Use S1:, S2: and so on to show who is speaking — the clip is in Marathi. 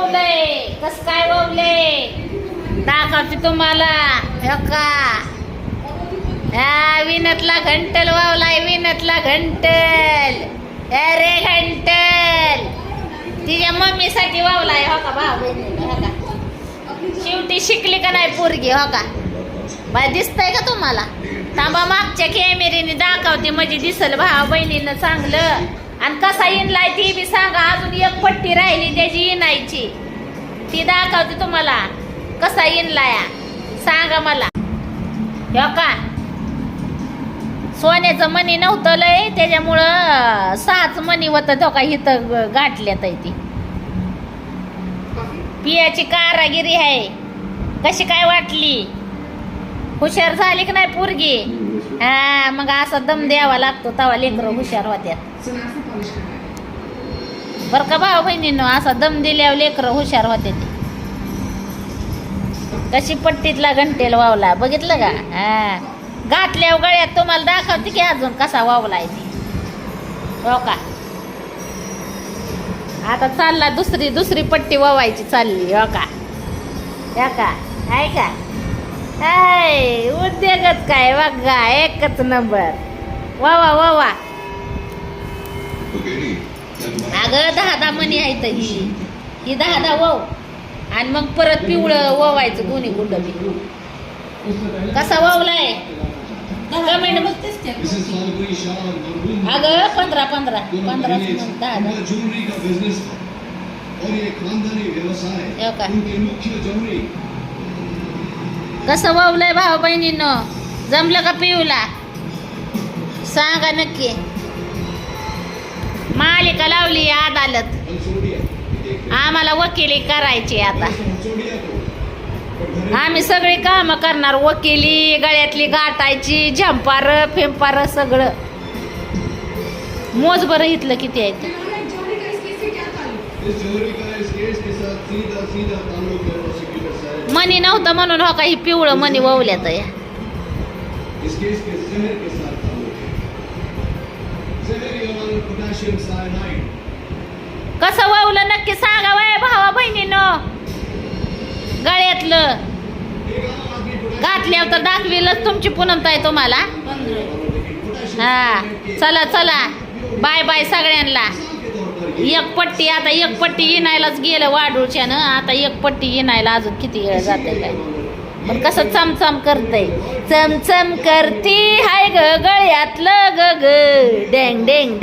S1: ववलंय कस काय ववलंय दाखवते तुम्हाला. हो का? ह्या विनतला घंटल वावलाय विनतला घंटल. अरे घंटल. तिच्या मम्मीसाठी वावलाय हो का भाऊ हो का? शेवटी शिकली का नाही पोरगी हो का? बाय दिसतंय का तुम्हाला? थांबा मागच्या कॅमेरीने दाखवते म्हणजे दिसल भावा बहिणीनं चांगलं. आणि कसा इनलाय ती बी सांगा अजून एक पट्टी राहिली त्याची इनायची. ती दाखवते तुम्हाला. कसा इनलाय? सांगा मला. हो का? सोन्याचं मणी नव्हतं लय त्याच्यामुळं सहाच मणी होतं तो का इथं गाठल्यात आहे ती. पियाची कारागिरी आहे. कशी काय वाटली? हुशार झाली की नाही पोरगी? हा मग असा दम द्यावा लागतो तवा लेकरं हुशार होत्यात. बर का भाऊ बहिणीनं असा दम दिल्यावर लेकरं हुशार होते ते. कशी पट्टीतला घंटेल वावला बघितलं का? हा. घातल्यावर गळ्यात तुम्हाला दाखवते की अजून कसा वावलाय ते. हो का? आता चालला दुसरी दुसरी पट्टी वावायची चालली हो का? हो का? आहे का? हाय उद्योगच काय बघा एकच नंबर. वा वा वा वा. अगं दहा दहा मणी आहेत ही. ही दहा दहा वव. आणि मग परत पिवळं ववायचं दोन्ही गुंड बी. कसा ववलाय? कमेंट बघतेस ते. अगं पंधरा पंधरा पंधरा दहा दहा. कसं वावलंय भाऊ बहिणीनं? जमलं का पिऊला? सांगा नक्की. मालिका लावली अदालत. आम्हाला वकिली करायची आता. आम्ही सगळी कामं करणार वकिली गळ्यातली गाठायची झंपार फेंपार सगळं. मोज बरं इथलं किती आहे ते?
S2: इस ज्वेलरी का इस केस के साथ सीधा सीधा ताल्लुक है प्रोसिक्यूटर साहब
S1: मनी नव्हतं म्हणून हो का ही पिवळं मनी ववल्यात या?
S2: इस केस के जहर के साथ ताल्लुक है। जहर यौन पोटेशियम साइनाइड
S1: कसं वावलं? नक्की सांगा वय भावा बहिणीनं. गळ्यातलं. घातल्यावर तर दाखविलच तुमची पुनमताय तुम्हाला. हा. चला चला. बाय बाय सगळ्यांना. एक पट्टी आता एक पट्टी इनायलाच गेलं वाढूच्यानं आता एक पट्टी इनायला अजून किती वेळ जाते काय? पण कसं चमचम करतय. चमचम करती हाय ग गळ्यातलं ग ग. डेंग डेंग डेंग